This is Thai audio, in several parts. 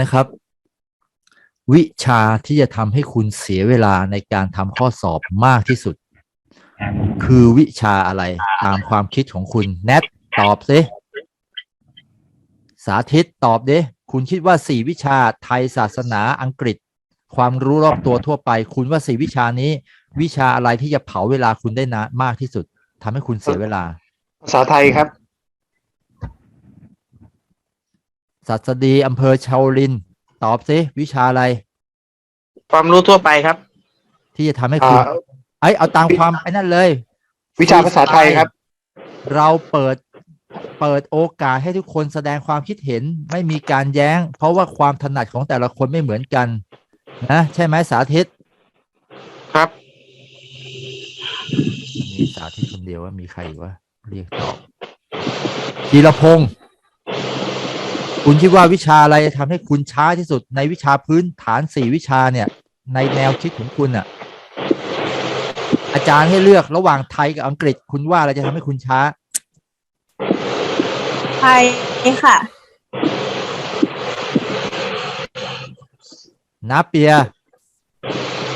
นะครับ วิชาที่จะทำให้คุณเสียเวลาในการทำข้อสอบมากที่สุด คือวิชาอะไรตามความคิดของคุณแนทตอบสิสาธิตตอบดิคุณคิดว่าสี่วิชาไทยศาสนาอังกฤษ ความรู้รอบตัวทั่วไป คุณว่าสี่วิชานี้ วิชาอะไรที่จะเผาเวลาคุณได้นานมากที่สุดทำให้คุณเสียเวลา ภาษาไทยครับ สัสดีอำเภอชาวลิน ตอบสิวิชาอะไร ความรู้ทั่วไปครับ ที่จะทำให้คุณอ่า ไอยเอาตามความไอ้นั่นเลย วิชาภาษาไทยครับ เราเปิดเปิดโอกาสให้ทุกคนแสดงความคิดเห็นไม่มีการแย้ง เพราะว่าความถนัดของแต่ละคนไม่เหมือนกันนะใช่ไหมสาธิตครับ มีสาธิตคนเดียวว่ามีใครอีกวะเรียกตอบธีรพงศ์ คุณคิดว่าวิชาอะไรจะทำให้คุณช้าที่สุดในวิชาพื้นฐานสี่วิชาเนี่ย ในแนวคิดของคุณอะ อาจารย์ให้เลือกระหว่างไทยกับอังกฤษ คุณว่าอะไรจะทำให้คุณช้า ไทยค่ะนาเปีย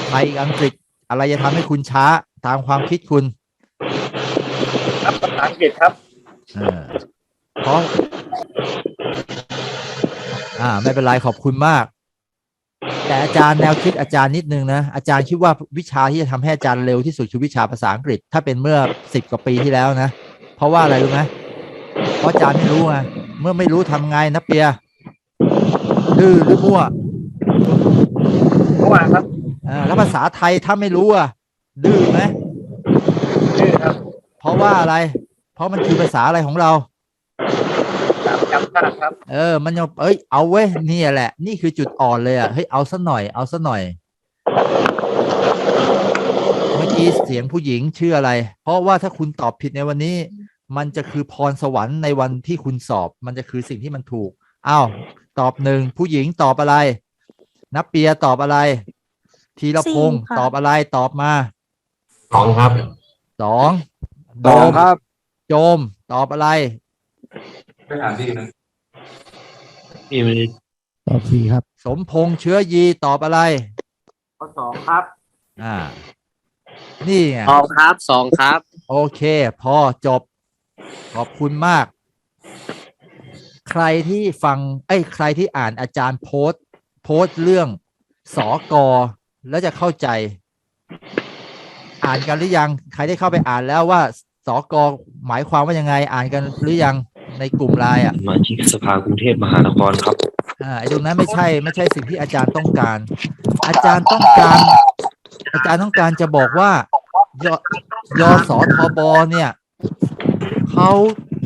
ไทยกับอังกฤษอะไรจะทำให้คุณช้าตามความคิดคุณ ครับภาษาอังกฤษครับเออเพราะ อ่า ไม่เป็นไรขอบคุณมาก แต่อาจารย์แนวคิดอาจารย์นิดนึงนะอาจารย์คิดว่าวิชาที่จะทำให้อาจารย์เร็วที่สุดคือวิชาภาษาอังกฤษ ถ้าเป็นเมื่อสิบกว่าปีที่แล้วนะเพราะว่าอะไรรู้ไหมเพราะอาจารย์ไม่รู้ไงเมื่อไม่รู้ทำไงนะเปียดื้อหรือมั่วเมื่อวานครับอ่าแล้วภาษาไทยถ้าไม่รู้อะดื้อไหมชื่อครับ เพราะว่าอะไร เพราะมันคือภาษาอะไรของเรา จำจำชาติครับ เออ มันยังเอ้ย เอาเว้ย นี่แหละ นี่คือจุดอ่อนเลยอะ เฮ้ย เอาซะหน่อย เอาซะหน่อย เมื่อกี้เสียงผู้หญิงชื่ออะไร เพราะว่าถ้าคุณตอบผิดในวันนี้ มันจะคือพรสวรรค์ในวันที่คุณสอบ มันจะคือสิ่งที่มันถูก อ้าว ตอบหนึ่ง ผู้หญิงตอบอะไร นับเปียตอบอะไร ทีละพงศ์สี่ค่ะตอบอะไร ตอบมาสองครับ สอง โดมโจม ตอบอะไร ไม่ถามพี่นะพี่ไม่ได้ตอบสี่ครับ สมพงษ์เชื้อยีตอบอะไร ข้อสองครับอ่า นี่ไง สองครับสองครับโอเค พอจบ ขอบคุณมาก ใครที่ฟังเอ้ยใครที่อ่านอาจารย์โพสต์ โพสต์เรื่องสอกอแล้วจะเข้าใจ อ่านกันหรือยัง ใครได้เข้าไปอ่านแล้วว่าสอกอหมายความว่ายังไง อ่านกันหรือยัง ในกลุ่มไลน์อะสมาชิกสภากรุงเทพมหานครครับอ่าไอ้ตรงนั้นไม่ใช่ไม่ใช่สิ่งที่อาจารย์ต้องการ อาจารย์ต้องการ อาจารย์ต้องการจะบอกว่ายยสทบเนี่ยเขา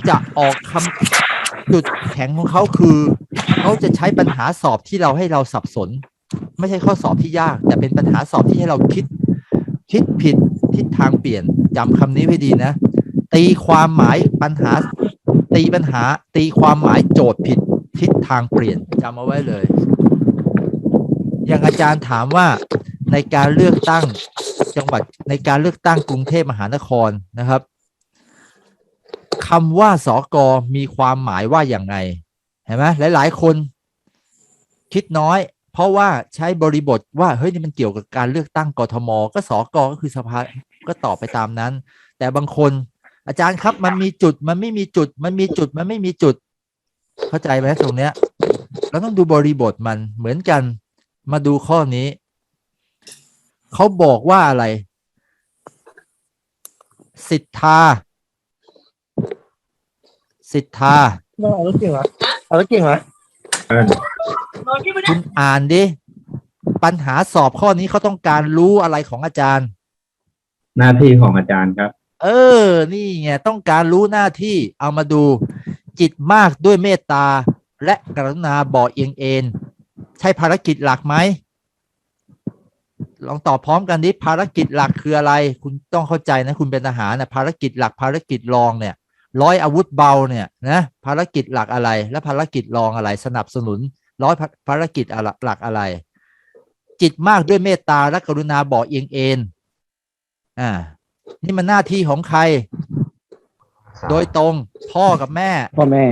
จะออกคำจุดแข็งของเขาคือเขาจะใช้ปัญหาสอบที่เราให้เราสับสน ไม่ใช่ข้อสอบที่ยาก แต่เป็นปัญหาสอบที่ให้เราคิด คิดผิดทิศทางเปลี่ยนจำคำนี้ไว้ดีนะ ตีความหมายปัญหา ตีปัญหา ตีความหมายโจทย์ผิดทิศทางเปลี่ยนจำเอาไว้เลย อย่างอาจารย์ถามว่าในการเลือกตั้งจังหวัดในการเลือกตั้งกรุงเทพมหานครนะครับคำว่าสอกอมีความหมายว่าอย่างไงเห็นไหมหลาย ๆ คนคิดน้อย เพราะว่าใช้บริบทว่าเฮ้ยนี่มันเกี่ยวกับการเลือกตั้งกทม ก็สอกอก็คือสภาก็ตอบไปตามนั้น แต่บางคน อาจารย์ครับมันมีจุดมันไม่มีจุด มันมีจุดมันไม่มีจุด เข้าใจไหมตรงเนี้ย เราต้องดูบริบทมันเหมือนกัน มาดูข้อนี้ เขาบอกว่าอะไร สิทธา สิทธาเอาแล้วเก่งเหรอเอาแล้วเก่งเหรอคุณอ่านดิ ปัญหาสอบข้อนี้เขาต้องการรู้อะไรของอาจารย์ หน้าที่ของอาจารย์ครับ เออ นี่ไงต้องการรู้หน้าที่เอามาดู จิตมากด้วยเมตตา และกรุณาบอเอียงเอ็นใช่ภารกิจหลักไหมลองตอบพร้อมกันดิภารกิจหลักคืออะไร คุณต้องเข้าใจนะคุณเป็นทหารนะภารกิจหลักภารกิจรองเนี่ยร้อยอาวุธเบาเนี่ยนะภารกิจหลักอะไร และภารกิจรองอะไร สนับสนุนร้อยภารกิจหลักอะไร จิตมากด้วยเมตตาและกรุณาบอเอียงเอ็นอ่า นี่มันหน้าที่ของใคร โดยตรงพ่อกับแม่ พ่อแม่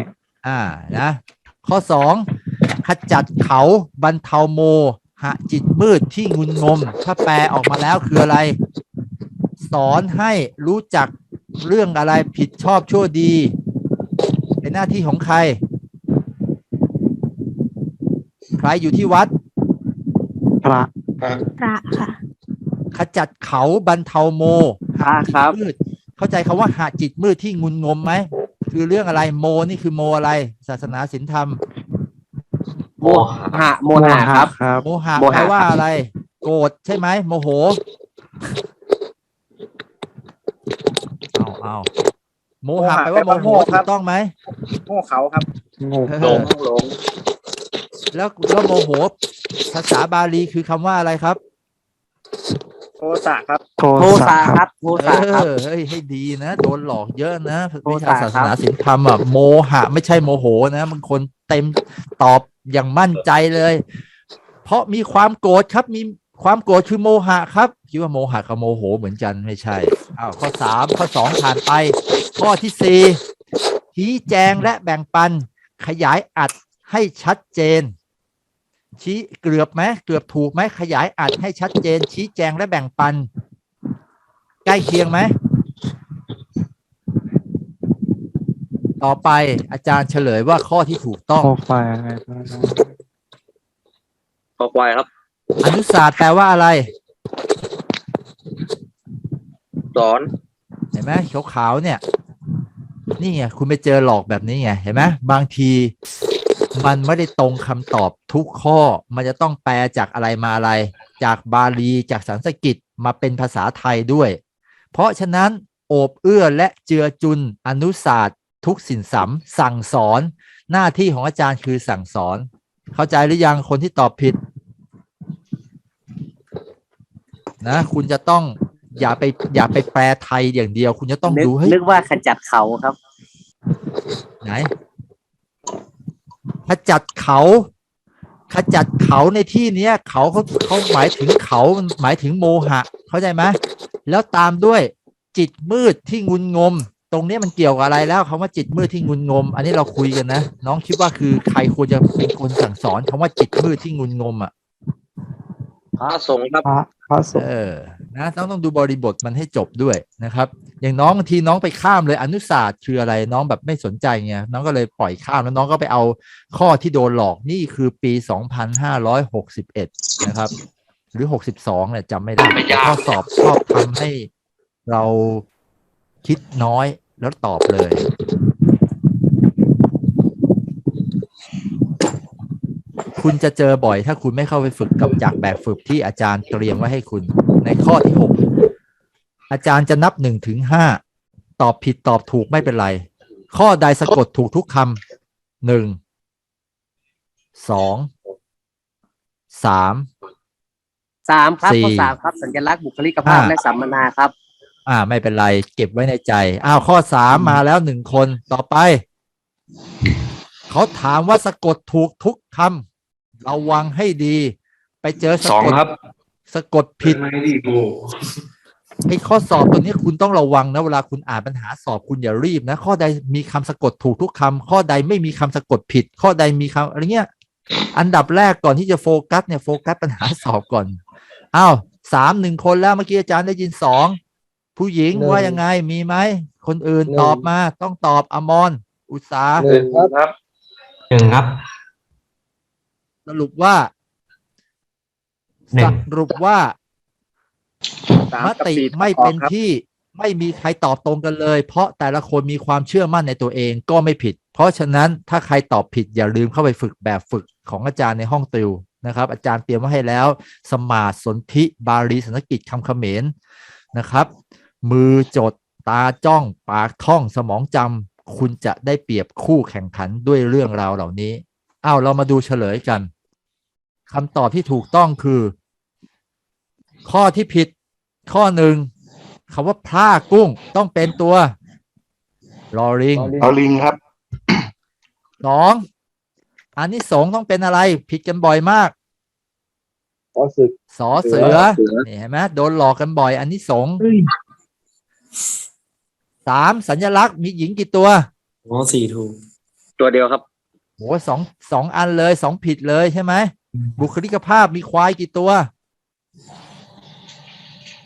อ่านะ ข้อสองขจัดเขาบรรเทาโมหะจิตมืดที่งุนงม ถ้าแปลออกมาแล้วคืออะไร สอนให้รู้จักเรื่องอะไรผิดชอบชั่วดี เป็นหน้าที่ของใคร ใครอยู่ที่วัด พระ พระค่ะ ขจัดเขาบรรเทาโม พระครับมืด เข้าใจคาว่าหาจิตมืดที่งุนงมไหมคือเรื่องอะไรโมนี่คือโมอะไร ศาสนาศีลธรรม โมหะโมหะครับครับโมหะโมหะแปลว่าอะไร โกรธใช่ไหมโมโหเอาเอาโมหะแปลว่าโมโหถูกต้องไหมโง่เขาครับเออหลงแล้วแล้วโมโห ภาษาบาลีคือคำว่าอะไรครับ โทสะครับ โทสะครับโทเอสะครับ อเฮ้ยให้ดีนะโดนหลอกเยอะนะโทวิษะชาศาสนาศีลธรรมอะโมหะ ไม่ใช่โมโหนะบางคนเต็มตอบอย่างมั่นใจเลย เพราะมีความโกรธครับ มีความโกรธคือโมหะครับคิดว่าโมหะกับโมโหเหมือนกันไม่ใช่อ้าวข้อสามข้อสองผ่านไป ข้อที่สี่ชี้แจงและแบ่งปัน ขยายอัดให้ชัดเจน ชี้เกือบไหมเกือบถูกไหมขยายอัดให้ชัดเจน ชี้แจงและแบ่งปัน ใกล้เคียงไหม ต่อไปอาจารย์เฉลยว่าข้อที่ถูกต้องโคไฟอะไรขอควายครับ อนุศาสตร์แปลว่าอะไร สอนเห็นไหมขาวๆเนี่ย นี่ไงคุณไปเจอหลอกแบบนี้ไงเห็นไหมบางที มันไม่ได้ตรงคำตอบทุกข้อ มันจะต้องแปลจากอะไรมาอะไร จากบาลีจากสันสกฤตมาเป็นภาษาไทยด้วย เพราะฉะนั้นโอบเอื้อและเจือจุนอนุศาสตร์ ทุกสินสำสั่งสอน หน้าที่ของอาจารย์คือสั่งสอน เข้าใจหรือยังคนที่ตอบผิด นะ คุณจะต้องอย่าไปอย่าไปแปลไทยอย่างเดียว คุณจะต้องนึกดูเฮ้ยนึกว่าขจัดเขาครับ ไหน ขจัดเขา ขจัดเขาในที่เนี้ย เขาเขาเขาหมายถึงเขามันหมายถึงโมหะ เข้าใจไหมแล้วตามด้วยจิตมืดที่งุนงม ตรงเนี้ยมันเกี่ยวกับอะไรแล้วคำว่าจิตมืดที่งุนงม อันนี้เราคุยกันนะน้องคิดว่าคือใครควรจะเป็นคนสั่งสอนคำว่าจิตมืดที่งุนงมอะพระสงฆ์ครับ พระพระสงฆ์เออนะต้องต้องดูบริบทมันให้จบด้วยนะครับ อย่างน้องบางทีน้องไปข้ามเลยอนุศาสตร์คืออะไรน้องแบบไม่สนใจไงน้องก็เลยปล่อยข้ามแล้วน้องก็ไปเอาข้อที่โดนหลอกนี่คือปี2561นะครับ หรือ62เนี่ยจำไม่ได้แต่ข้อสอบชอบทำให้เราคิดน้อยแล้วตอบเลย คุณจะเจอบ่อยถ้าคุณไม่เข้าไปฝึกกับจากแบบฝึกที่อาจารย์เตรียมไว้ให้คุณในข้อที่หกอาจารย์จะนับหนึ่งถึงห้าตอบผิดตอบถูกไม่เป็นไร ข้อใดสะกดถูกทุกคำหนึ่งสองสามสามครับสี่ข้อสามครับสัญลักษณ์บุคลิกภาพห้าและสัมมนาครับ อ่า ไม่เป็นไร เก็บไว้ในใจ อ้าวข้อสามมาแล้วหนึ่งคนต่อไป เขาถามว่าสะกดถูกทุกคำ ระวังให้ดี ไปเจอสะสองกดครับสะกดผิด ไม่ดีกูไอ้ข้อสอบตัวนี้คุณต้องระวังนะเวลาคุณอ่านปัญหาสอบคุณอย่ารีบนะ ข้อใดมีคำสะกดถูกทุกคำข้อใดไม่มีคำสะกดผิด ข้อใดมีคำอะไรเงี้ย อันดับแรกก่อนที่จะโฟกัสเนี่ยโฟกัสปัญหาสอบก่อนอ้าวสามหนึ่งคนแล้วเมื่อกี้อาจารย์ได้ยินสองผู้หญิงว่ายังไงมีไหมคนอื่นตอบมา ต้องตอบอมรอุตสาห หนึ่งครับ หนึ่งครับ สรุปว่า หนึ่สง รุปว่าสามมกับติสี่ไม่เป็นครับที่ไม่มีใครตอบตรงกันเลย เพราะแต่ละคนมีความเชื่อมั่นในตัวเองก็ไม่ผิด เพราะฉะนั้นถ้าใครตอบผิดอย่าลืมเข้าไปฝึกแบบฝึกของอาจารย์ในห้องติวนะครับ อาจารย์เตรียมไว้ให้แล้ว สมาธิสนธิบาลีสันสกฤตคำเขมรนะครับ มือจดตาจ้องปากท่องสมองจำคุณจะได้เปรียบคู่แข่งขันด้วยเรื่องราวเหล่านี้ อ้าวเรามาดูเฉลยกัน คำตอบที่ถูกต้องคือ ข้อที่ผิด ข้อหนึ่งคำว่าพร่ากุ้งต้องเป็นตัวลอริงเอาลิงครับสองอันนี้สงส์ต้องเป็นอะไร ผิดกันบ่อยมากพอสึกสอเสือนี่เห็นไหมโดนหลอกกันบ่อย อันนี้สงส์สามสัญลักษณ์มีหญิงกี่ตัวอ๋อสี่ถูก ตัวเดียวครับโหสองสองอันเลยสองผิดเลยใช่ไหม บุคลิกภาพมีควายกี่ตัว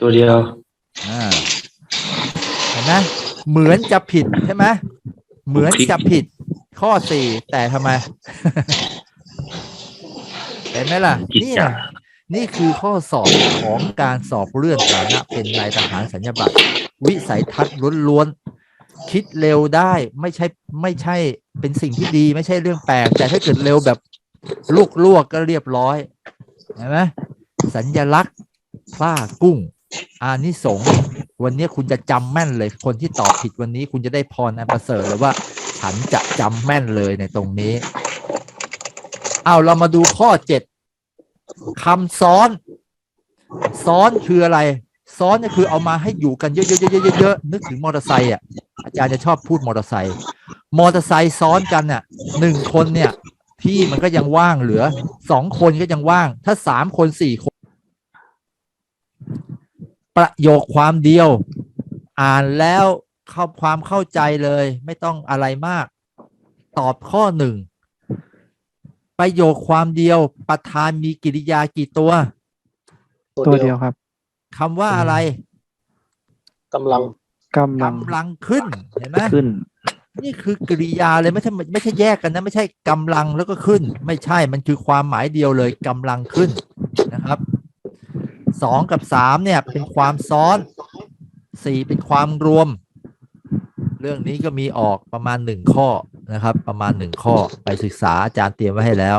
ตัวเดียวอ่าเห็นไหมเหมือนจะผิดใช่ไหมเหมือนจะผิดข้อสี่แต่ทำไม เห็นไหมล่ะผิดนี่จ้ะนะนี่คือข้อสอบของการสอบเลื่อนฐานะเป็นนายทหารสัญญาบัตร วิสัยทัศน์ล้วนๆคิดเร็วได้ไม่ใช่ไม่ใช่เป็นสิ่งที่ดี ไม่ใช่เรื่องแปลกแต่ถ้าเกิดเร็วแบบ ลูกลวกก็เรียบร้อยเห็นไหมสัญญลักษณ์พลากุ้ง อานิสงส์วันนี้คุณจะจำแม่นเลย คนที่ตอบผิดวันนี้คุณจะได้พรอันประเสริฐเลยว่า ฉันจะจำแม่นเลยในตรงนี้ เอาเรามาดูข้อเจ็ดคำซ้อน ซ้อนคืออะไร ซ้อนก็คือเอามาให้อยู่กันเยอะๆๆๆๆนึกถึงมอเตอร์ไซค์อะอาจารย์จะชอบพูดมอเตอร์ไซค์มอเตอร์ไซค์ซ้อนกันน่ะหนึ่งคนเนี่ย ที่มันก็ยังว่างเหลือสองคนก็ยังว่าง ถ้าสามคนสี่คน ประโยคความเดียว อ่านแล้วเข้าความเข้าใจเลย ไม่ต้องอะไรมาก ตอบข้อหนึ่งประโยคความเดียวประธานมีกิริยากี่ตัว ตัวเดียวครับคำว่าอะไรกำลังกำลังกำลังขึ้นเห็นไหมขึ้น นี่คือกริยาเลยไม่ใช่ไม่ใช่แยกกันนะ ไม่ใช่กำลังแล้วก็ขึ้น ไม่ใช่มันคือความหมายเดียวเลยกำลังขึ้นนะครับสองกับสามเนี่ยเป็นความซ้อนสี่เป็นความรวม เรื่องนี้ก็มีออกประมาณหนึ่งข้อนะครับ ประมาณหนึ่งข้อไปศึกษาอาจารย์เตรียมไว้ให้แล้ว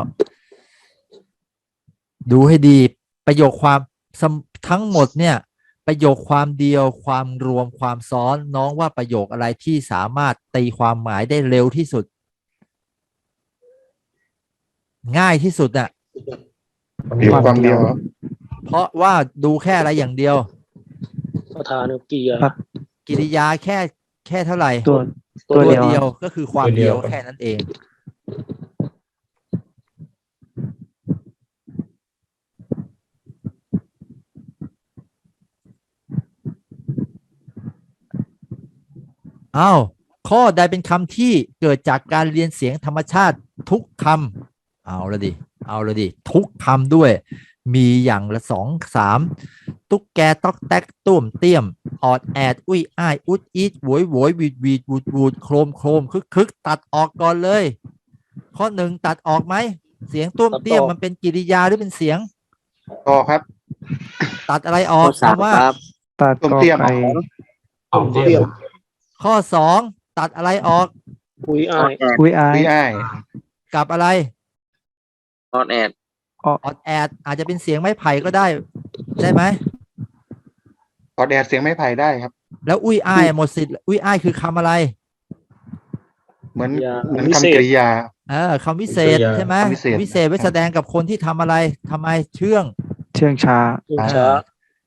ดูให้ดีประโยคความทั้งหมดเนี่ย ประโยคความเดียวความรวมความซ้อนน้องว่าประโยคอะไรที่สามารถตีความหมายได้เร็วที่สุด ง่ายที่สุดน่ะมีความเดียว เพราะว่าดูแค่อะไรอย่างเดียวประธานกียาครับกิริยาแค่แค่เท่าไหร่ตัวตัวเดียวก็คือความเดียวแค่นั้นเอง อ้าวข้อใดเป็นคำที่เกิดจากการเรียนเสียงธรรมชาติทุกคำเอาละดิ เอาละดิ ทุกคำด้วย มีอย่างละสองสามตุ๊กแกต๊อกแต๊กต้วมเตี้ยม ออดแอด อุ้ยอ้าย อุดอีดโวยโวยวีดวีดวูดวูดโครมโครมคึกคึกตัดออกก่อนเลย ข้อหนึ่งตัดออกไหม เสียงต้วมเตี้ยมมันเป็นกิริยาหรือเป็นเสียง ออกครับ ตัดอะไรออข้กอสามคำว่าครับตัดต้มกอเตี้ยมไก่ออกเดียว ข้อสองตัดอะไรออกอุ้ยอ้ายอุ้ยอายพี่อ้ายกับอะไรออนแอดออดแอด อาจจะเป็นเสียงไม้ไผ่ก็ได้ ได้ไหม ขอแดดเสียงไม้ไผ่ได้ครับ แล้วอุ้ยอ้ายหมดสิทธิ์อุ้ยอ้ายคือคำอะไร เหมือนยาเหมือนคำกริยา เออคำวิเศษใช่ไหมคำวิเศษ วิเศษไว้แสดงกับคนที่ทำอะไรทำไมเชื่องเชื่องช้า ช้า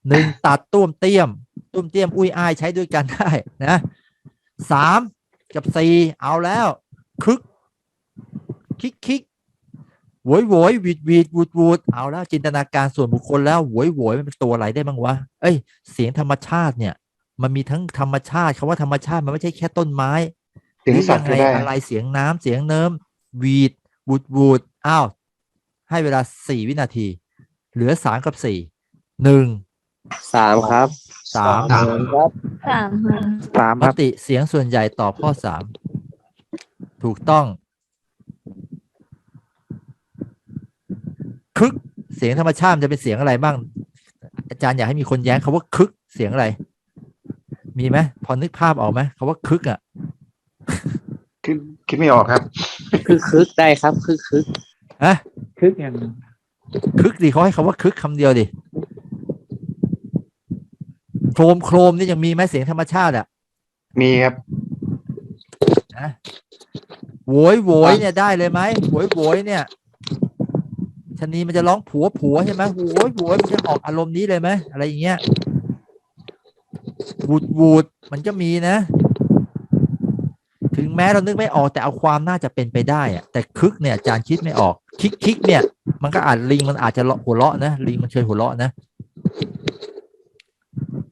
หนึ่งตัดตุ้มเตี้ยมตุ้มเตี้ยมอุ้ยอ้ายใช้ด้วยกันได้นะ สามกับสี่เอาแล้วคึกคิกคิกโวยโวยวีดวีดวูดวูดเอาแล้วจินตนาการส่วนบุคคลแล้วโวยโวยมันเป็นตัวอะไรได้บ้างวะเอ้ย เสียงธรรมชาติเนี่ย มันมีทั้งธรรมชาติคำว่าธรรมชาติมันไม่ใช่แค่ต้นไม้เสียงสัตว์หรืก็อได้ยังไงอะไรเสียงน้ำเสียงเนิมวีดวูดวูดอ้าวให้เวลาสี่วินาที เหลือสามกับสี่หนึ่ง สามครับ สามสามครับ สามค่ะสามมครับ ติเสียงส่วนใหญ่ตอบข้อสามถูกต้องคึกเสียงธรรมชาติมันจะเป็นเสียงอะไรบ้าง อาจารย์อยากให้มีคนแย้งคาว่าคึกเสียงอะไร มีไหมพอนึกภาพออกไหมคาว่าคึกอะ คิดคิดไม่ออกครับ คือคึกได้ครับ คือคึกฮะคึกอย่างคึกดิเขาให้คาว่าคึกคำเดียวดิโครมโครมนี่ยังมีไหมเสียงธรรมชาติอะ มีครับนะโวยโวยเนี่ยได้เลยไหมโวยโวยเนี่ยชะนีมันจะร้องผัวผัวใช่ไหมโวยโวยมันจะออกอารมณ์นี้เลยไหมอะไรอย่างเงี้ยวูดวูดมันก็มีนะ ถึงแม้เรานึกไม่ออกแต่เอาความน่าจะเป็นไปได้อะแต่คึกเนี่ยอาจารย์คิดไม่ออก คิกคิกเนี่ย มันก็อาจลิงมันอาจจะหัวเราะนะลิงมันเชยหัวเราะนะ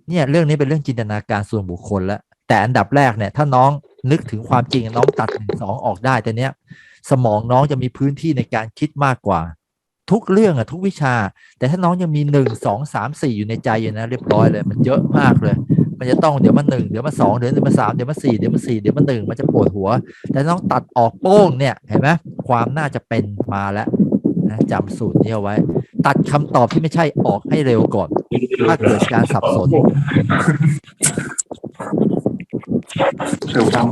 เนี่ยเรื่องนี้เป็นเรื่องจินตนาการส่วนบุคคลแล้วแต่อันดับแรกเนี่ย ถ้าน้องนึกถึงความจริงน้องตัดหนึ่งสองออกได้แต่เนี้ย สมองน้องจะมีพื้นที่ในการคิดมากกว่า ทุกเรื่องอะทุกวิชา แต่ถ้าน้องยังมีหนึ่งสองสามสี่อยู่ในใจอยู่นะเรียบร้อยเลย มันเยอะมากเลย มันจะต้องเดี๋ยวมาหนึ่งเดี๋ยวมาสองเดี๋ยวมาสามเดี๋ยวมาสี่เดี๋ยวมาสี่เดี๋ยวมาหนึ่งมันจะปวดหัว แต่น้องตัดออกโป้งเนี่ยเห็นไหมความน่าจะเป็นมาแล้ว นะจำสูตรนี้เอาไว้ ตัดคำตอบที่ไม่ใช่ออกให้เร็วก่อน ถ้าเกิดการสับสนถูกต้อง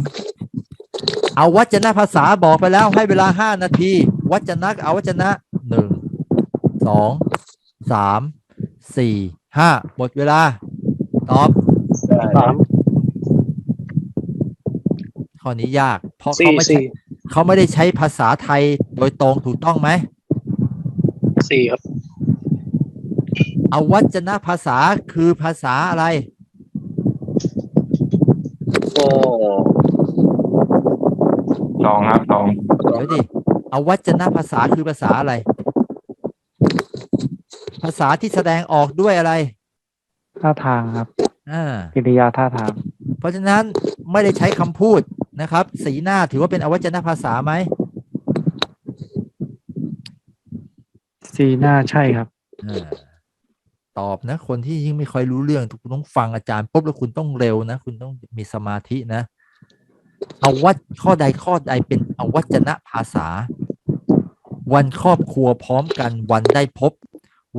เอาวัจนภาษาบอกไปแล้วให้เวลาห้านาที วัจนะกับเอาวัจนะหนึ่งสองสามสี่ห้าหมดเวลา ตอบสามข้อนี้ยาก เพราะเขาสี่ไม่ใช่สี่เขาไม่ได้ใช้ภาษาไทยโดยตรงถูกต้องไหม สี่ครับเอาวัจนภาษาคือภาษาอะไร ก็สองครับสองเดี๋ยวดิเอาวัจนภาษาคือภาษาอะไร ภาษาที่แสดงออกด้วยอะไร ท่าทางครับอ่ากิริยาท่าทาง เพราะฉะนั้นไม่ได้ใช้คำพูดนะครับ สีหน้าถือว่าเป็นอวัจนภาษาไหม สีหน้าใช่ครับอ่าตอบนะ คนที่ยิ่งไม่ค่อยรู้เรื่องคุณต้องฟังอาจารย์ปุ๊บแล้วคุณต้องเร็วนะ คุณต้องมีสมาธินะเอาวัดข้อใดข้อใดเป็นอวัจนะภาษา วันครอบครัวพร้อมกันวันได้พบ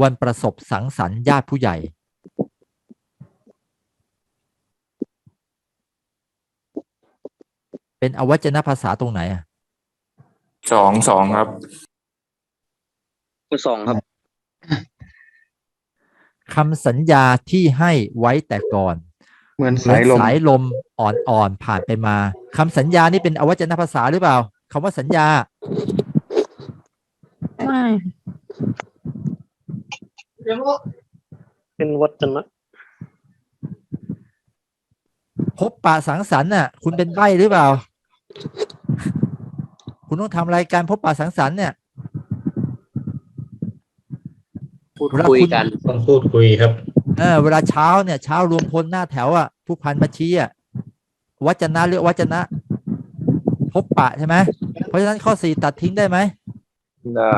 วันประสบสังสรรค์ญาติผู้ใหญ่ เป็นอวัจนภาษาตรงไหนอะสองสองครับ ข้อสองครับคำสัญญาที่ให้ไว้แต่ก่อนเหมือนเหมือสานยลมสายลมอ่อนๆผ่านไปมาคำสัญญานี่เป็นอวัจนภาษาหรือเปล่าคำว่าสัญญาไม่เป็นวัจนะพบปะสังสรรค์น่ะ คุณเป็นใบหรือเปล่า คุณต้องทำรายการพบปะสังสรรค์เนี่ย พูดคุยกันต้องพูดคุยครับ เออ เวลาเช้าเนี่ยเช้ารวมพลหน้าแถวอะผู้พันมาชี้อะวัจนะหรือวัจนะ พบปะใช่ไหมเพราะฉะนั้นข้อสี่ตัดทิ้งได้ไหมได้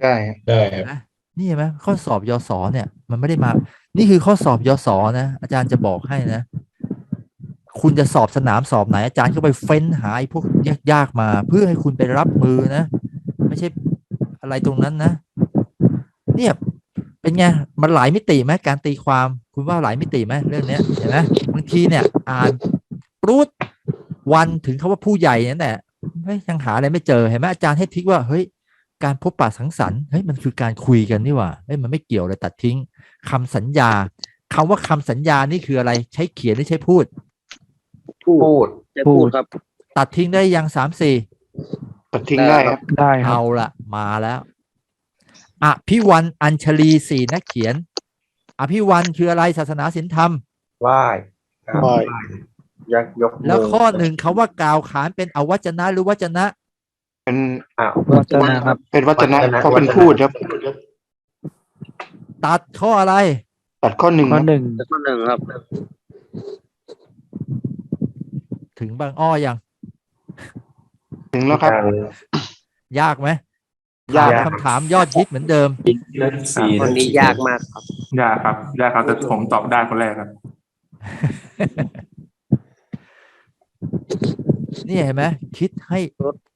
ได้ครับได้ครับนะนี่เห็นไหมข้อสอบยศเนี่ย มันไม่ได้มา นี่คือข้อสอบยศนะอาจารย์จะบอกให้นะ คุณจะสอบสนามสอบไหน อาจารย์ก็ไปเฟ้นหาไอ้พวกยากๆมา เพื่อให้คุณไปรับมือนะ ไม่ใช่อะไรตรงนั้นนะเนี่ย เป็นไงมันหลายมิติไหมการตีความคุณว่าหลายมิติไหมเรื่องเนี้ยเห็นไหมบางทีเนี่ยอ่านปรูดวันถึงคาว่าผู้ใหญ่นั่นแหละเฮ้ยยังหาอะไรไม่เจอเห็นไหมอาจารย์ให้ทิกว่าเฮ้ยการพบปะสังสรรค์เฮ้ยมันคือการคุยกันนี่หว่าเฮ้ยมันไม่เกี่ยวเลยตัดทิ้งคำสัญญาคำว่าคำสัญญานี่คืออะไร ใช้เขียนหรือใช้พูด พูดจะพูดครับ ตัดทิ้งได้ยังสามสี่ตัดทิ้งได้ครับได้ครับเอาละมาแล้ว อภิวันอัญชลีสี่นักเขียน อภิวันคืออะไรศาสนาศีลธรรมไหว้ไหว้ยักยกแล้วข้อหนึ่งคาว่ากล่าวขานเป็นอวัจนะหรือวัจนะเป็นอ้าววัจนะครับ เป็นวัจนะเพราะเป็นพูดครับ ตัดข้ออะไร ตัดข้อหนึ่งข้อครับหนึ่งข้อหนึ่งครับ ถึงบางอ้อยัง ถึงแล้วครับ ยากไหม ยากถมคำถามยอดฮิตเหมือนเดิมสี่คนนี้ยากมากครับ ยากครับ ยากครับ แต่ผมตอบได้คนแรกครับ นี่เห็นไหมคิดให้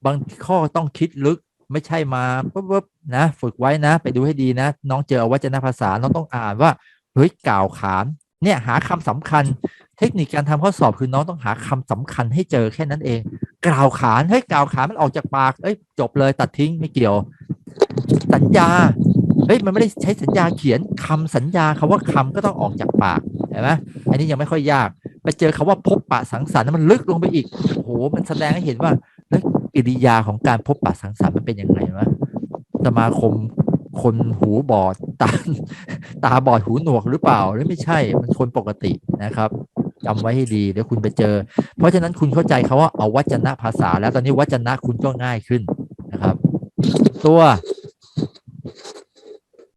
บางข้อต้องคิดลึกไม่ใช่มาปุ๊บปุ๊บนะ ฝึกไว้นะ ไปดูให้ดีนะ น้องเจออวัจนภาษา น้องต้องอ่านว่าเฮ้ยกล่าวขาน เนี่ยหาคำสำคัญ เทคนิคการทำข้อสอบคือน้องต้องหาคำสำคัญให้เจอแค่นั้นเอง กล่าวขานเฮ้ยกล่าวขานมันออกจากปากเอ้ยจบเลยตัดทิ้งไม่เกี่ยว สัญญาเฮ้ยมันไม่ได้ใช้สัญญาเขียนคำสัญญาคำว่าคำก็ต้องออกจากปากเห็นไหมอันนี้ยังไม่ค่อยยาก ไปเจอคำว่าพบปะสังสรรค์มันลึกลงไปอีกโอ้โหมันแสดงให้เห็นว่าเฮ้ยกิริยาของการพบปะสังสรรค์มันเป็นยังไงวะสมาคมคนหูบอดตาตาบอดหูหนวกหรือเปล่าหรือไม่ใช่มันคนปกตินะครับจำไว้ให้ดีเดี๋ยวคุณไปเจอ เพราะฉะนั้นคุณเข้าใจคาว่าเอาวัจนะภาษา แล้วตอนนี้วัจนะคุณก็ง่ายขึ้นนะครับ ตัว